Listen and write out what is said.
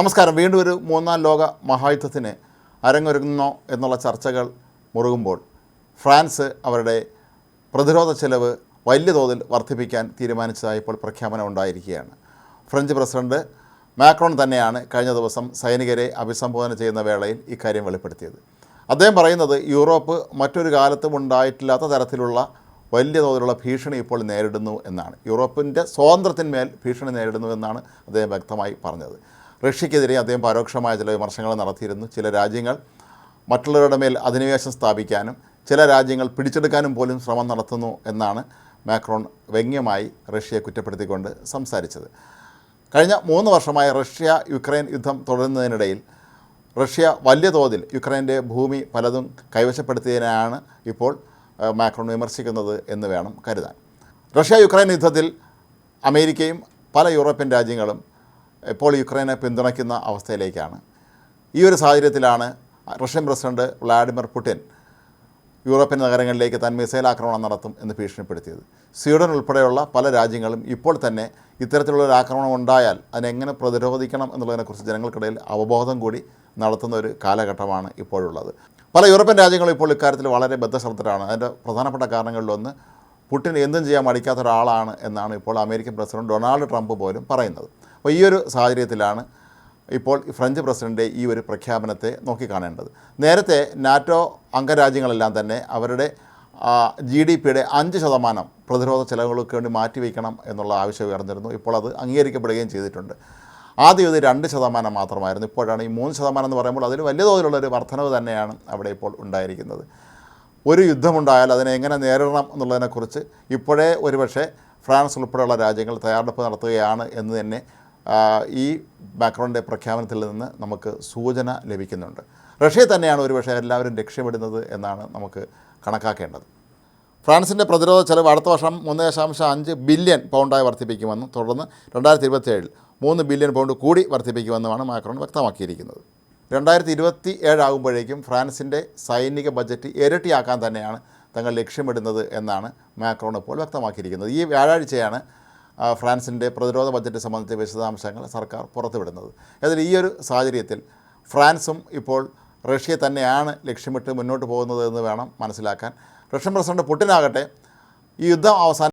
നമസ്കാരം. വീണ്ടും ഒരു മൂന്നാം ലോക മഹായുദ്ധത്തിന് അരങ്ങൊരുങ്ങുന്നോ എന്നുള്ള ചർച്ചകൾ മുറുകുമ്പോൾ ഫ്രാൻസ് അവരുടെ പ്രതിരോധ ചെലവ് വലിയ തോതിൽ വർദ്ധിപ്പിക്കാൻ തീരുമാനിച്ചതായി ഇപ്പോൾ പ്രഖ്യാപനം ഉണ്ടായിരിക്കുകയാണ്. ഫ്രഞ്ച് പ്രസിഡന്റ് മാക്രോൺ തന്നെയാണ് കഴിഞ്ഞ ദിവസം സൈനികരെ അഭിസംബോധന ചെയ്യുന്ന വേളയിൽ ഇക്കാര്യം വെളിപ്പെടുത്തിയത്. അദ്ദേഹം പറയുന്നത് യൂറോപ്പ് മറ്റൊരു കാലത്തും ഉണ്ടായിട്ടില്ലാത്ത തരത്തിലുള്ള വലിയ തോതിലുള്ള ഭീഷണി ഇപ്പോൾ നേരിടുന്നു എന്നാണ്. യൂറോപ്പിന്റെ സ്വാതന്ത്ര്യത്തിന്മേൽ ഭീഷണി നേരിടുന്നു എന്നാണ് അദ്ദേഹം വ്യക്തമായി പറഞ്ഞത്. റഷ്യക്കെതിരെ അദ്ദേഹം പരോക്ഷമായ ചില വിമർശനങ്ങൾ നടത്തിയിരുന്നു. ചില രാജ്യങ്ങൾ മറ്റുള്ളവരുടെ മേൽ അധിനിവേശം സ്ഥാപിക്കാനും ചില രാജ്യങ്ങൾ പിടിച്ചെടുക്കാനും പോലും ശ്രമം നടത്തുന്നു എന്നാണ് മാക്രോൺ വ്യംഗ്യമായി റഷ്യയെ കുറ്റപ്പെടുത്തിക്കൊണ്ട് സംസാരിച്ചത്. കഴിഞ്ഞ മൂന്ന് വർഷമായി റഷ്യ യുക്രൈൻ യുദ്ധം തുടരുന്നതിനിടയിൽ റഷ്യ വലിയ തോതിൽ യുക്രൈന്റെ ഭൂമി പലതും കൈവശപ്പെടുത്തിയതിനാണ് ഇപ്പോൾ മാക്രോൺ വിമർശിക്കുന്നത് എന്ന് വേണം കരുതാൻ. റഷ്യ യുക്രൈൻ യുദ്ധത്തിൽ അമേരിക്കയും പല യൂറോപ്യൻ രാജ്യങ്ങളും ഇപ്പോൾ യുക്രൈനെ പിന്തുണയ്ക്കുന്ന അവസ്ഥയിലേക്കാണ്. ഈ ഒരു സാഹചര്യത്തിലാണ് Russian president Vladimir Putin European നഗരങ്ങളിലേക്ക് താൻ മിസൈൽ ആക്രമണം നടത്തും എന്ന് ഭീഷണിപ്പെടുത്തിയത്. സ്വീഡൻ ഉൾപ്പെടെയുള്ള പല രാജ്യങ്ങളും ഇപ്പോൾ തന്നെ ഇത്തരത്തിലുള്ള ഒരു ആക്രമണം ഉണ്ടായാൽ അതിനെങ്ങനെ പ്രതിരോധിക്കണം എന്നുള്ളതിനെക്കുറിച്ച് ജനങ്ങൾക്കിടയിൽ അവബോധം കൂടി നടത്തുന്ന ഒരു കാലഘട്ടമാണ് ഇപ്പോഴുള്ളത്. പല യൂറോപ്യൻ രാജ്യങ്ങളും ഇപ്പോൾ ഇക്കാര്യത്തിൽ വളരെ ബദ്ധശ്രദ്ധരാണ് അതിന്റെ പ്രധാനപ്പെട്ട കാരണങ്ങളിലൊന്ന് പുടിൻ എന്തും ചെയ്യാൻ മടിക്കാത്ത ഒരാളാണ് എന്നാണ് ഇപ്പോൾ അമേരിക്കൻ പ്രസിഡന്റ് ഡൊണാൾഡ് ട്രംപ് പോലും പറയുന്നത്. അപ്പോൾ ഈ ഒരു സാഹചര്യത്തിലാണ് ഇപ്പോൾ ഫ്രഞ്ച് പ്രസിഡന്റ് ഈ ഒരു പ്രഖ്യാപനത്തെ നോക്കിക്കാണേണ്ടത് നേരത്തെ നാറ്റോ അംഗരാജ്യങ്ങളെല്ലാം തന്നെ അവരുടെ ജി ഡി പിയുടെ അഞ്ച് ശതമാനം പ്രതിരോധ ചെലവുകൾക്ക് വേണ്ടി മാറ്റിവെക്കണം എന്നുള്ള ആവശ്യം ഉയർന്നിരുന്നു. ഇപ്പോൾ അത് അംഗീകരിക്കപ്പെടുകയും ചെയ്തിട്ടുണ്ട്. ആദ്യം ഇത് രണ്ട് ശതമാനം മാത്രമായിരുന്നു. ഇപ്പോഴാണ് ഈ മൂന്ന് ശതമാനം എന്ന് പറയുമ്പോൾ അതിൽ വലിയ തോതിലുള്ള ഒരു വർധനവ് തന്നെയാണ് അവിടെ ഇപ്പോൾ ഉണ്ടായിരിക്കുന്നത്. ഒരു യുദ്ധമുണ്ടായാൽ അതിനെ എങ്ങനെ നേരിടണം എന്നുള്ളതിനെക്കുറിച്ച് ഇപ്പോഴേ ഒരുപക്ഷെ ഫ്രാൻസ് ഉൾപ്പെടെയുള്ള രാജ്യങ്ങൾ തയ്യാറെടുപ്പ് നടത്തുകയാണ് എന്ന് തന്നെ ഈ മാക്രോണിന്റെ പ്രഖ്യാപനത്തിൽ നിന്ന് നമുക്ക് സൂചന ലഭിക്കുന്നുണ്ട്. റഷ്യ തന്നെയാണ് ഒരുപക്ഷെ എല്ലാവരും ലക്ഷ്യമിടുന്നത് എന്നാണ് നമുക്ക് കണക്കാക്കേണ്ടത്. ഫ്രാൻസിന്റെ പ്രതിരോധ ചെലവ് അടുത്ത വർഷം മൂന്ന് ദശാംശം അഞ്ച് ബില്യൺ പൗണ്ടായി വർദ്ധിപ്പിക്കുമെന്നും തുടർന്ന് രണ്ടായിരത്തി ഇരുപത്തിയേഴിൽ മൂന്ന് ബില്യൺ പൗണ്ട് കൂടി വർദ്ധിപ്പിക്കുമെന്നുമാണ് മാക്രോൺ വ്യക്തമാക്കിയിരിക്കുന്നത്. രണ്ടായിരത്തി ഇരുപത്തി ഏഴാകുമ്പോഴേക്കും ഫ്രാൻസിന്റെ സൈനിക ബജറ്റ് ഇരട്ടിയാക്കാൻ തന്നെയാണ് തങ്ങൾ ലക്ഷ്യമിടുന്നത് എന്നാണ് മാക്രോൺ ഇപ്പോൾ വ്യക്തമാക്കിയിരിക്കുന്നത്. ഈ വ്യാഴാഴ്ചയാണ് ഫ്രാൻസിന്റെ പ്രതിരോധ ബജറ്റ് സംബന്ധിച്ച വിശദാംശങ്ങൾ സർക്കാർ പുറത്തുവിടുന്നത്. അതിൽ ഈ ഒരു സാഹചര്യത്തിൽ ഫ്രാൻസും ഇപ്പോൾ റഷ്യ തന്നെയാണ് ലക്ഷ്യമിട്ട് മുന്നോട്ട് പോകുന്നത് എന്ന് വേണം മനസ്സിലാക്കാൻ. റഷ്യൻ പ്രസിഡന്റ് പുട്ടിനാകട്ടെ ഈ യുദ്ധം അവസാനം